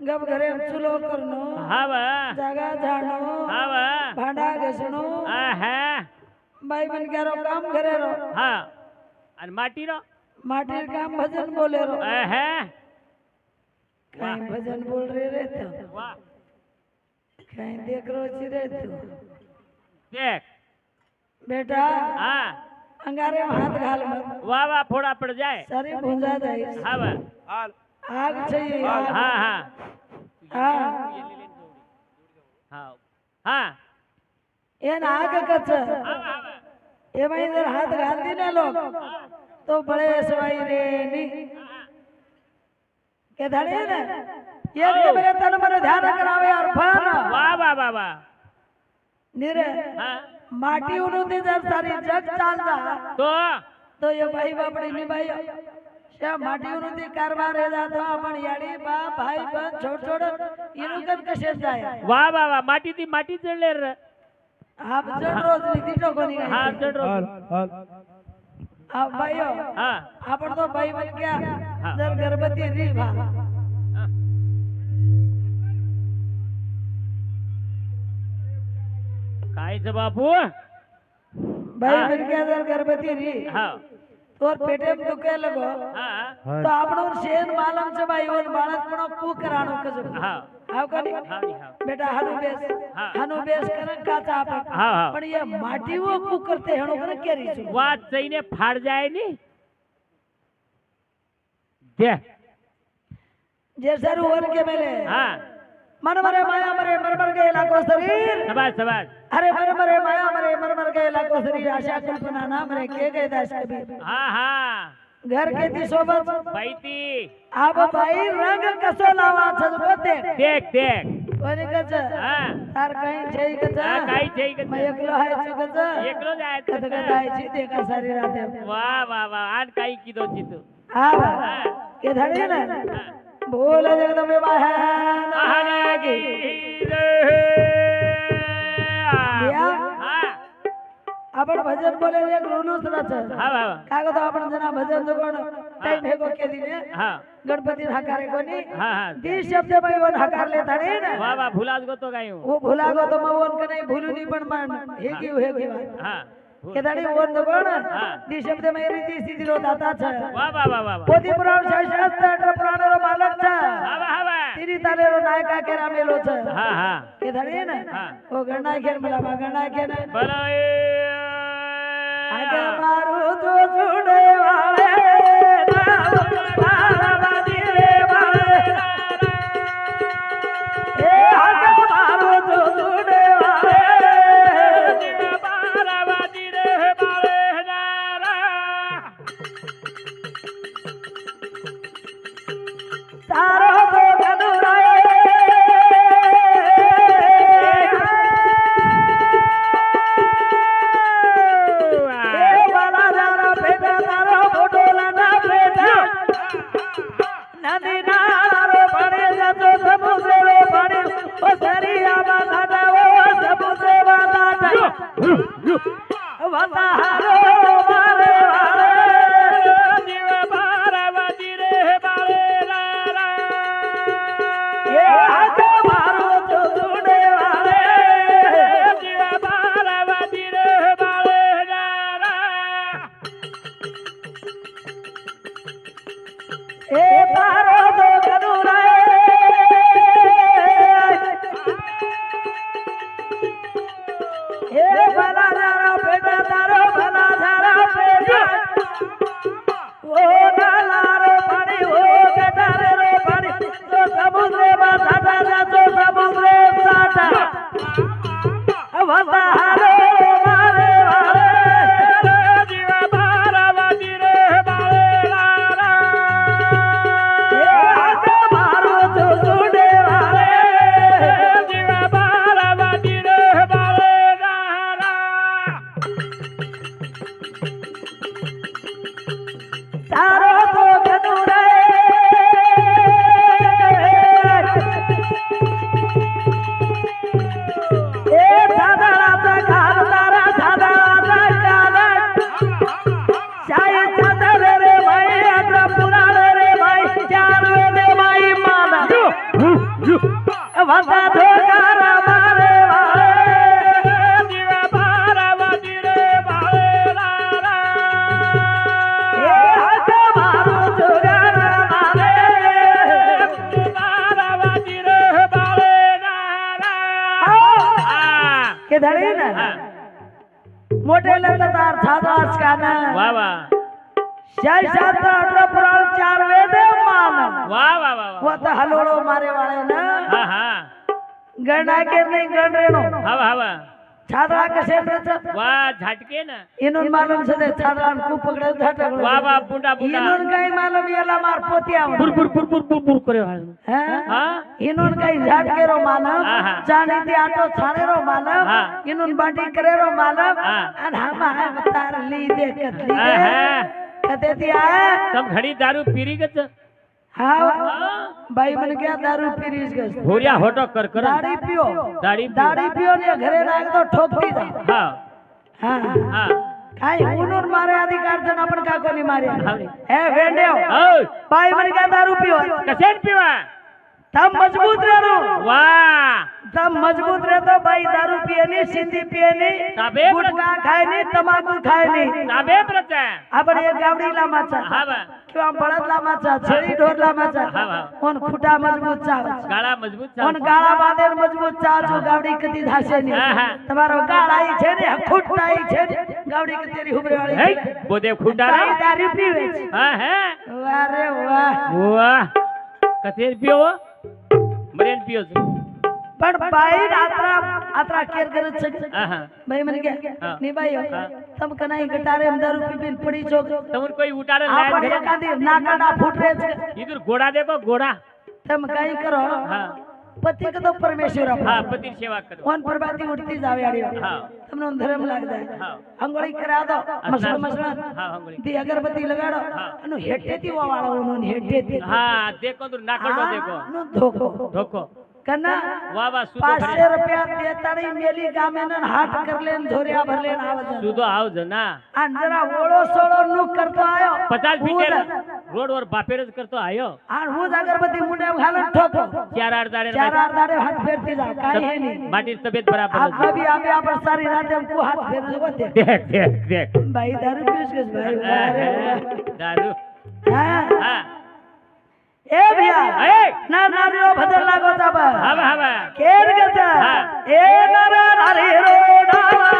ગપ ઘરે ચૂલો કરનો હા વા જાગા જાણો હા વા ભાંડા ઘસણો આ હે બાઈ બન ક્યારો કામ કરે રો હા. અને માટીનો માટી કામ ભજન બોલે રો એ હે કઈ ભજન બોલ રે રે તો વાહ. કઈ દેખ રો છી રે તું દેખ. બેટા હા. અંગારે હાથ ઘાલ મત વાહ વાહ ફોડા પડ જાય. શરીર ભૂંજા જાય હા વા આગ છે એ આગ. હા હા હા હા હા એને આગ કચ એમાં ઇધર હાથ ઘાલ दी ना लोग तो बड़े सवाई रे नी के धड़े ने ये के मेरे तन मन ध्यान करावे और फन વાહ વાહ વાહ વાહ निरे હા माटी उन्होंने जब सारी जग चालता તો तो ये भाई बापड़ी नी त्या माटीवरून ते कारभार जातो. आपण याडी बाप भाई पण छोट छोडत इरुकन कसे जाय? वा वा वा. माटी ती माटी चढले र. हा जड रोज ती कोणी हा जड रोज. हो. हा आपण तो भाई बन गया जर गर्भवती री भा. कायच बापू? बाई बन क्या जर गर्भवती री. हा. તોર પેટે દુખે લગો. તો આપણો શેન માલમ છે ભાઈ ઓન બાળક પણ કુ કરાણો કજો હા. આવ હા બેટા હાનુ બેસ. હાનુ બેસ કરે કાચા આપે. પણ એ માટીઓ કુ કરતે હેણો કરે કેરી છે. વાત જઈને ફાડ જાય ની. દે. જે સર ઓર કે મેલે. હા. मर मरे माया मरे मर मर गए लाखों शरीर। सबाज सबाज अरे मर मरे माया मरे मर मर गए लाखों शरीर। आशा कल्पना नाम रे के गए दास के भी हां हां। घर के ती सोबत। बैती अब भाई रंग कसो लावा छजबो ते देख देख। कोणी कच हां। तार काही जय कच काही छे कच मैं एकलो है छु कच एकलो जाय कच छे ते का शरीर आते वाह वाह वाह आज काही की किदो चितू हां. के धडे ना? भोल जगदंबे आपण भजन बोले काय करतो आपण जना भजन कोण? टाइम हे गोके दिले. गणपती हाकारे कोणी? दी शब्द बाई वन हाकारले थाडे भुलाच गोतो काही हो? हो भुला गोतो मग वन का नाही? भुलूनी पण हे घेऊ हे घेऊ. खेदाडी ओवर द बॉल शब्द मे रीती सिद्धि रो दाता वा वा वा वा पोदी पुरा जय अटर पुरा रो मालक छ हा हा हा तिरी ताले रो नायक आ केरा मेलो छ हा हा. खेदाडी ना. ओ गणना खेर मला बागणा खेर बनाए आ गा मारू तो सुणे वाले મોટેલે તાર થાદાસ કાના વાહ વાહ. જય સાત અઢ પુરાણ ચાર વેદ માન વાહ વાહ વાહ વો તો હલોળો મારે વાળે ના. હા હા. ગણા કે નહીં ગણરેણો હા હા. छादरा कसे वा झटके ना. मालूम सदे छादरान खूप पकडे झटक वा वा बुंडा मालूम याला मार पोती आव बुर बुर बुर बुर बुर बुर करे रो मालूम जाने ते आटो छाणे रो मालूम इनून बाटी करे रो मालूम अन हम अवतार ली ली कते ती आ. घड़ी दारू पीरी હા? ભાઈ મને કે દારૂ પીરીશ કે? હોરિયા હોટો કર કર. દારૂ પીઓ. દારૂ દારૂ પીઓ. ને ઘરે નાખ તો ઠોકતી જાય હા. હા હા. કાઈ ઉનુર મારે અધિકાર છે આપણે કાકો ની મારે. હે. વેંડ્યો. ભાઈ મને કે દારૂ પીઓ કસે પીવા? તમ મજબૂત રહેનો વાહ. તમ મજબૂત રહેતો ભાઈ દારૂ પીએ ની સિંધી પીએ ની તાબે ગુટકા ખાયની તમાકુ ખાયની તાબે પ્રચે આપણે એક ગાવડી લામાં છે હા વા કેવા બળદ લામાં છે છરી ઢોર લામાં છે હા, હા. ઓન ખૂટા મજબૂત ચાવે ગાળા મજબૂત ઓન છે. ગાળા બાંધે મજબૂત મજબૂત ચાવજો ગાવડી કદી થાશે ની તમારો ગાળાઈ છે ને ખૂટતા છે ને ગાવડી કતેરી હુબરે વાળી બોદે ખૂટા દારૂ પીવે છે. હા હે? વારે વાહ. વાહ. કથેર પીવો? મરેન પીઓ છો. પણ ભાઈ આત્રા આત્રા કેર કરે છે. હા ભાઈ મને કે ને ની હા. તમ કનાઈ ગટારે અંદર દારૂ પી પીને પડી છો. તમર કોઈ ઉટાડે આ પણ લાય એકાદી ફૂટ રહે છે. ઈધર ઘોડા દેખો ઘોડા તમ કઈ કરો. હા. पति को तो परमेश्वर हाँ पति सेवा करो कौन प्रभाती उठती जावे आड़ी. हाँ. तुमने धर्म लाग जाए हाँ अंगुली करा दो मसल मसल हाँ अंगुली दी अगरबत्ती लगा दो हाँ. अनु हेटे थी वो वाला उन्होंने हेटे थी हाँ देखो तो नाकड़ो देखो. अनु धोखो धोखो કના વાહ વાહ રૂપિયા દેતાડી મેલી ગામે હાથ કર લેન ધોરિયા ભર લેન આવજ. છે સુધો આવજ ના. આ જરા ઓળો સોળો નું કરતો આયો. પચાસ હું ફીટે જ- રોડ પર બાપેર જ કરતો આયો. આ હું અગરબત્તી મુંડે ખાલે ઠોકો. ચાર આઠ દાડે ચાર આર દાડે હાથ ફેરતી જા કાઈ હે ની માટી તબિયત બરાબર આ નથી. આપે આપર સારી રાતે એમ હાથ ફેરજો દેખ દેખ દેખ. ભાઈ દારૂ પીસ કે ભાઈ. દારૂ. હા. હા. ए भैया ना नारी रो भदर लागो जाबा। हवा हवा केर के ए नारा नारी रो डाला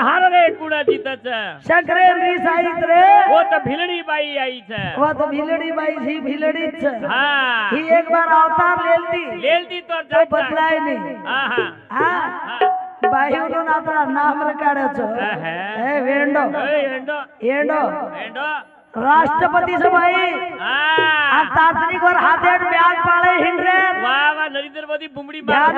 હાર રે કુડા જીત છે. શંકરે ની સાહિત રે. ઓ તો ભીલડી બાઈ આઈ છે. ઓ તો ભીલડી બાઈ છે ભીલડી જ છે. હા. ઈ એક વાર અવતાર લેલતી. લેલતી તો તો બદલાય નહીં. હા હા. હા. બાઈઓનો નામ રકાડ્યો છો. હે વેંડો. વેંડો. એંડો એંડો राष्ट्रपति से भाई तांत्रिक और हाथेड ब्याग पाळे हिंड्रे वाह वाह नरेंद्र मोदी बुमडी मार.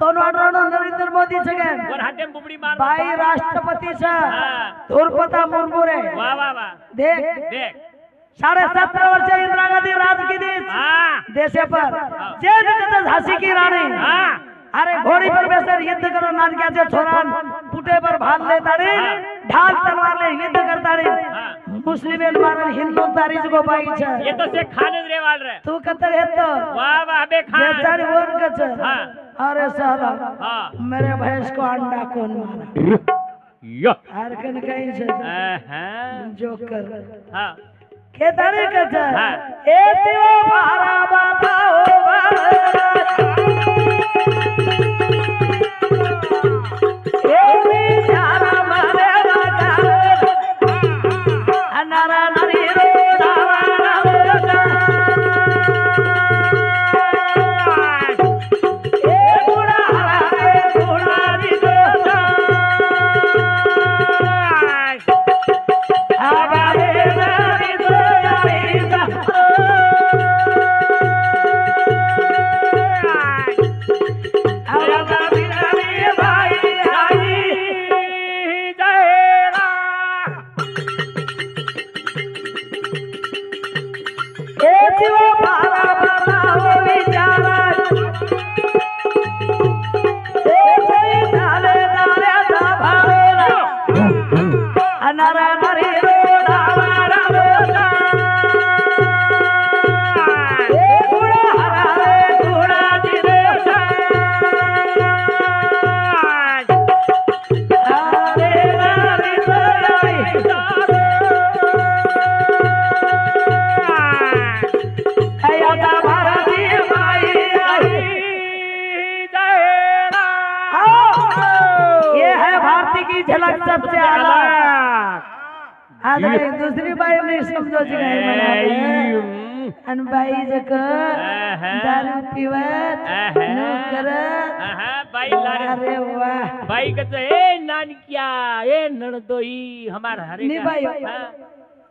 तो नोडरोनो नरेंद्र मोदी सगे और हाथेम बुमडी मार. भाई राष्ट्रपति से. धूरपता मुर्मू रे वाह वाह वाह देख. देख. साडे सतरा वर्ष इंदिरा गांधी राज केली देशे पर जे झाशी की राणी. अरे घोडी पर बेसर युद्ध करो नाटकाचे छोरान. युद्ध पर भाग लेताड़ी ढाल तलवार ले युद्ध करताड़ी मुस्लिम मारन हिंदू तारीज को बाई छ ये तो से खान रे वाल रे तू कतर है तो वाह वाह बे खान बेचारे बोल के छ अरे सारा मेरे भैंस को अंडा कौन मारा यो हरकन कहीं छ जोकर हां केताड़ी के छ ए तिवा भारा बताओ भारा Yeah. रोजी नाही म्हणाली आणि बाई जग दारू पिवत करत बाई अरे वा. बाई ए नानक्या ए नणदोई हमार हरे निभाई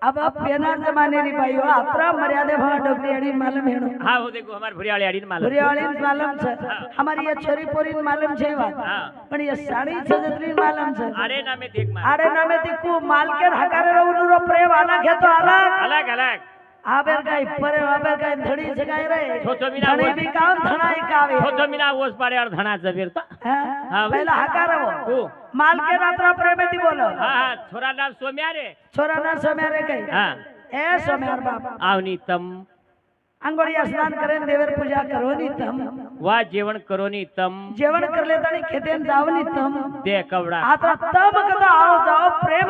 अब आप पेनार जमाने री भाई हो आत्रा मर्यादे भाव डगरी अड़ीन मालूम है हां वो देखो हमार भुरियाली अड़ीन मालूम भुरियाली मालूम छे हमारी ये छोरी पोरीन मालूम छे बात पण ये साड़ी छजत्री मालूम छे अरे नामे देख मार अरे नामे देखू माल के हकारे रो प्रेम आना घे तो अलग अलग अलग આબેર કાઈ પરે આબેર કાઈ ધડી જગાઈ રે. ધણી. બી કામ ધણાઈ કાવે. છો છો મીના ઓસ પાડે અર ધણા જબીર તો. હા? પહેલા હકારે હો? હું. માલકેર આતરા પ્રેમે દી બોલો? હા છોરા નામ સોમ્યા રે છોરા ના સમય રે કઈ હા. એ સમયાર બાપ. આવની તમ આંગોળિયા સ્નાન કરે દેવર પૂજા કરો ની તમ. વા જેવણ કરો ની તમ. જેવણ કર લેતા ની ખેતે જાવની તમ. દે કવડા. આતરા તમ કદા આવ જાવ પ્રેમ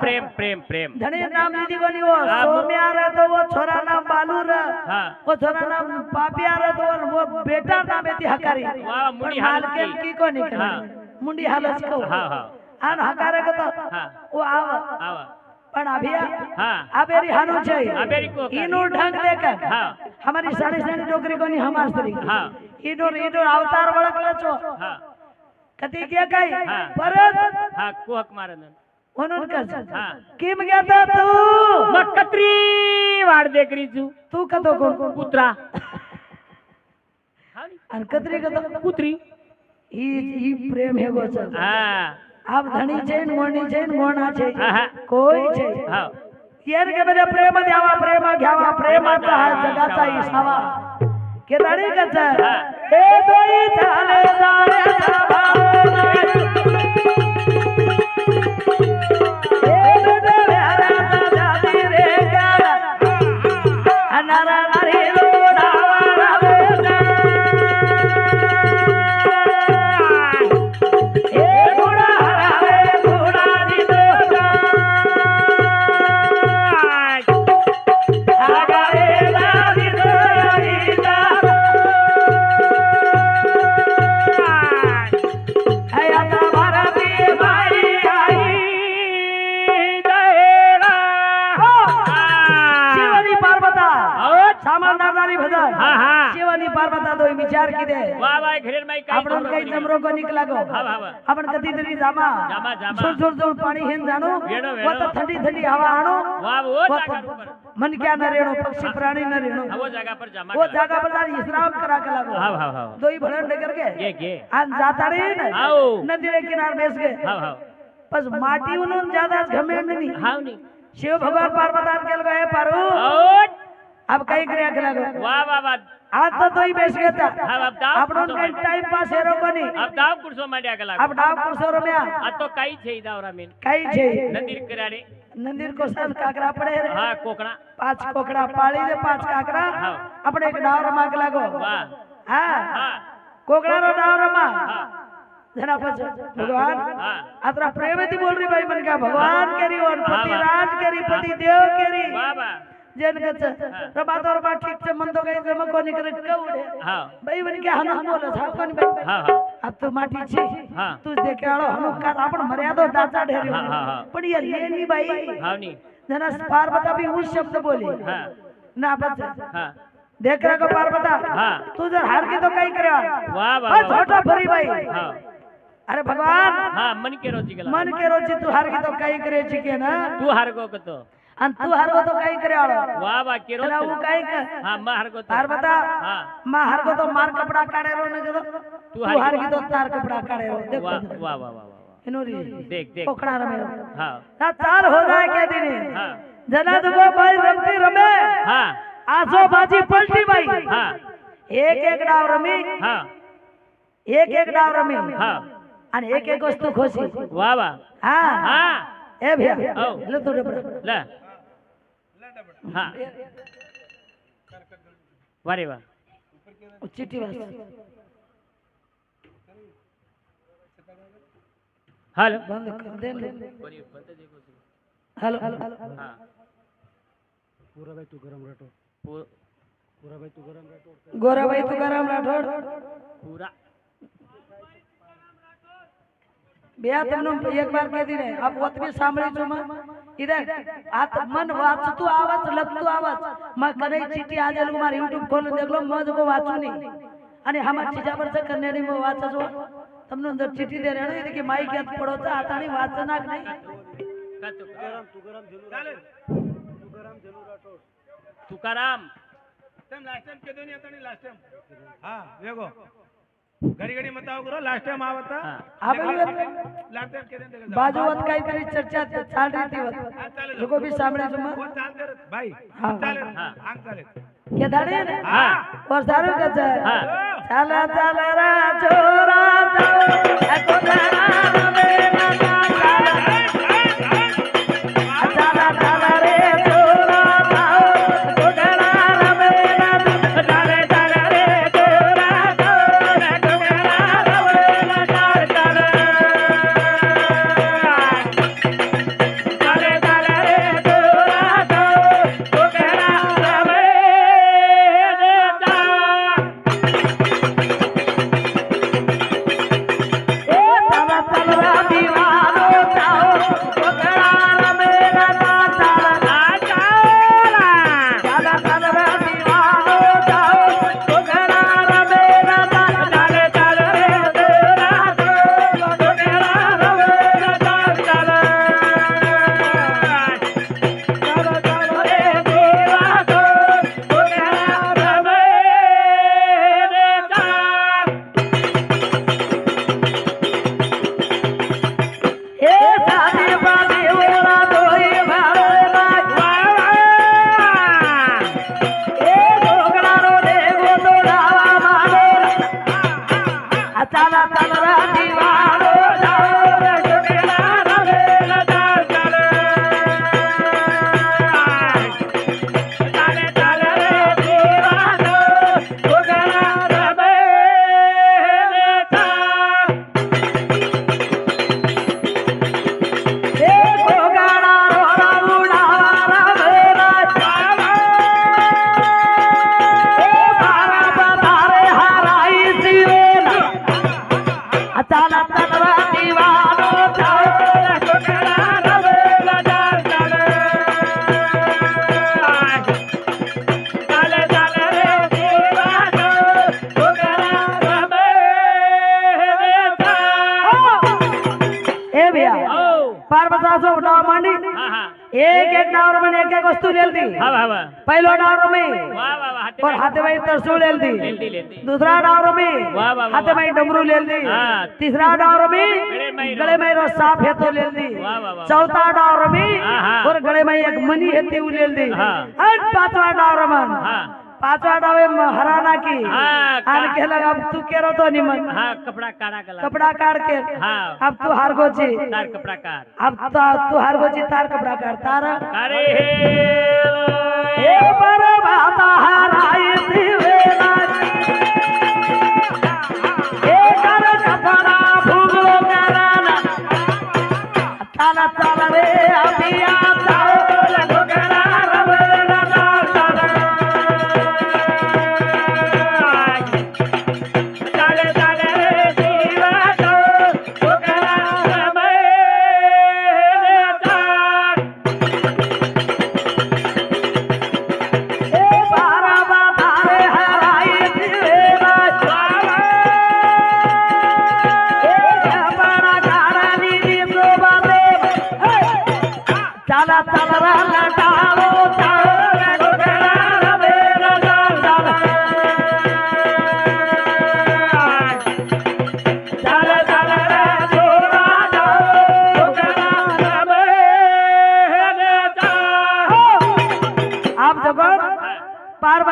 પ્રેમ પ્રેમ પ્રેમ. ધણી નામ લીધી કોની ઓ સોમ્યા રે તો ઓ છોરા નામ બાલુ રે હા. ઓ છોરા નામ પાપિયા રે તો ઓ બેટા નામ એતી હકારી. વા મુડી હાલ હાલત કી. કો હા. મુંડી હાલત કહું. હા હા. આન હકારે કતો હા. ઓ આવ. આવા. પણ अभी हाँ अबेरी हानो चाहिए अबेरी को इनो ढंग लेकर हाँ हमारी साढ़े साढ़े डोकरी को नहीं हमार स्त्री हाँ इनो इनो अवतार वड़क लचो हाँ कति क्या कही हाँ परत हाँ कुहक मारन उन्होंने कहा हाँ किम गया था तू मकतरी वाड़ देख रही तू तू कतो कौन कौन कुतरा अनकतरी कतो कुतरी ये ये प्रेम है गोचर हाँ आप धणी चैन मोणी चैन मोणा छे कोई छे येर के मेरे प्रेम द्यावा प्रेम घ्यावा प्रेमाचा हा जगाचा इसावा. के धणी कच हे दोई झाले जारे भावना सामान दारदारी भजन. हाँ हाँ. शिव विचार की दे. वाह वाह घेर में कई अपन कई जमरो को निकला गो अपन कति तरी जामा. जामा जामा. सुर सुर सुर हिन जानो वो तो ठंडी ठंडी हवा आणो. वाह वो मन क्या न रेणो पक्षी प्राणी न रेणो. वो जागा पर जामा वो जागा पर जारी विश्राम करा के लागो हां हां हां. दोई भरण लेकर के ये ये आज जाता रे नदी रे किनारे बैठ गए हां हां. बस माटी उन्होंने ज्यादा घमेंड नहीं हां नहीं शिव भगवान पार्वती के लगे पारू. अब कई क्रिया के लागो વાહ वाह वाह आज तो दोई बैस गए था હા अब દાવ આપણો કઈ ટાઈમ પાસ હેરો કોની अब દાવ કુરસો માંડ્યા કલાક આપ ડાવ કુરસો રમ્યા આ તો કાઈ છે ઈ દાવરા મેન કઈ છે નંદીર કરાડે મંદિર કો સાથ કાકરા પડે રે હા કોકણા પાંચ કોકડા પાળી દે પાંચ કાકરા હા. આપણે એક ડાવ રમા કે લાગો વાહ હા હા કોકડા રો ડાવ રમા હા જરા પછી ભગવાન હા આતરા પ્રેમેથી બોલ રહી ભાઈ મને કા ભગવાન કેરી ઓર હા, પતિ વાહ. રાજ કેરી પતિ દેવ કેરી વાહ વાહ जनगच रबादोर बा ठीक से मंदो गई जम कोनी करे भाई के हनु बोले हा कोनी अब तू माटी छी हां. तू देखे आलो हनु का आपण मर्यादो दाचा ढेरे हां हां पण ये लेनी बाई हां नी जना पार्वता भी उस शब्द बोली. ना बच देख रहा को पार्वता. हां. तू जर हार के तो कई करे छोटा फरी भाई अरे भगवान. मन के रोजी मन के रोजी तू हार के तो कहीं करे जी के ना तू हार गो तो. आणि तू हरवतो काही करे वा बा किरो तू काय कर हा मा हरगतो. हरवता? हा. मा हरगतो मार कपडा काढे रो न गेलो तू हार गितो तार कपडा काढे रो देख. वा वा वा वा इनोरी देख देख. कोकणा रमे. हां. ना चाल हो जाए के दिन. हां. जना दबो भाई रमती रमे. हां. आसो बाजी पलटी भाई हां. एक एक डाव रमी. हां. एक एक डाव रमी. हां. आणि एक एक वस्तू खोशी. वा वा. हां. हां. ए भैया. लो तो डबरा ला. હા. વારે વાહ. ચીટી વાસ હાલો. બંધ કર દે ને. હાલો. હાલો. હા. પૂ- ગોરાભાઈ ગરમ રાઠોડ પૂરા. બે તમને એક વાર કહેતી ને આ પોત બી સાંભળી છું માં. ઇધર આ મન વાંચતું આવત લખતું આવત. માં કરે ચીટી આજે લોકો મારી યુટ્યુબ ખોલું દેખલો મેં તો કોઈ વાંચું નહીં. અને હમાર ચીજા પર છે કન્નેડી માં વાંચો છો. તમને અંદર ચીટી દે રેણો એટલે કે માઈ ક્યાં પડો તો આતાણી વાંચનાક નહીં. તુકારામ. તેમ લાસ્ટ ટાઈમ કીધું નહીં હતા લાસ્ટ ટાઈમ હા વેગો घडी घडी मत आहो लास्ट टाइम आवता लास्ट टाइम केदन बाजूवत काहीतरी चर्चा चालते भाई चालेल आंग चालेल। के चला चला रा चोरा पार्वताचो डाव मांडी. एक एक डावर में एक एक वस्तु ले ली पहलो डावर में और हाथे में तरसू ले ली दूसरा डावर में हाथे में डमरू ले ली तीसरा डावर में गले में रो साफ है तो ले ली चौथा डावर में और गले में एक मनी है तीव ले ली और पांचवा डावर में પાછળ આવે હરા નાખી. અને કે આપ તું કેરો તો ની મન. હા કપડા કાળા કલા કપડા કાળ કે. હા. આપ તું હારગો છે. તાર કપડા કાળ. આપ તો તું હારગો છે તાર કપડા કાળ. તારા અરે હે હે પર ભાતા હારાય દિવે નાચ હે કર કપડા ભૂગળો કરાના તાલા તાલા રે અભિયા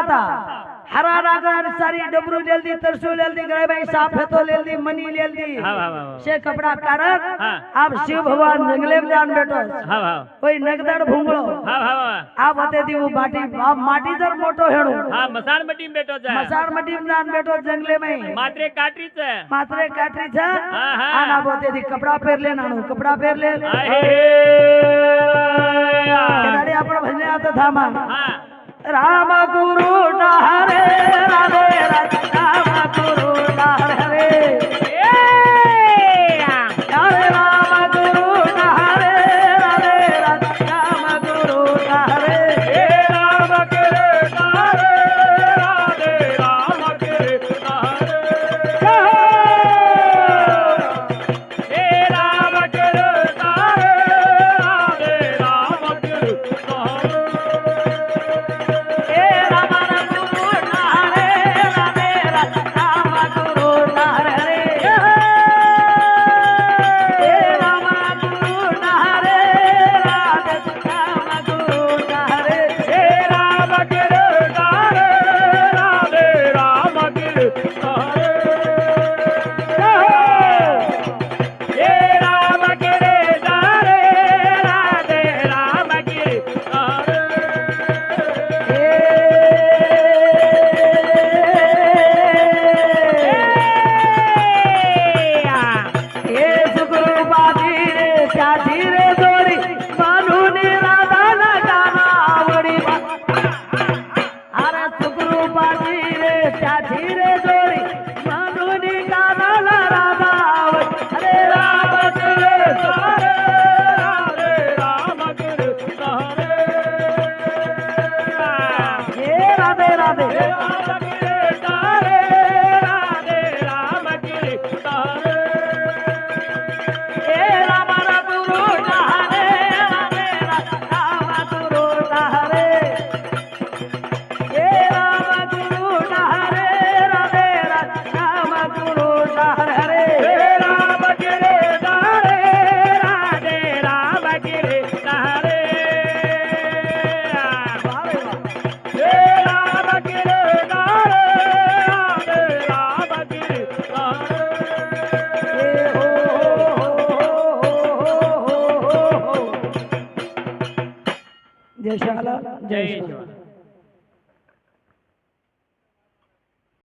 હતા. હરા રાગર સારી ડબરુ લેલદી તરસુ લેલદી ગળાભાઈ સાફ હતો લેલદી મની લેલદી. છે કપડા કારક આપ શિવ ભગવાન જંગલે જાન બેઠો કોઈ નગદડ ભૂંગળો. આ વતેથી હું માટી માટી દર મોટો હેડું. હા મસાર મટી બેઠો છે. મસાર મટી જાન બેઠો જંગલે મે. માત્રે કાટરી છે. માત્રે કાટરી છે? આ ના વતેથી કપડા પહેર લેનાનું કપડા પહેર લે. આપણે ભજને આવતા થામાં હા. રામ ગુરુ હરે રાધે રાધે રામ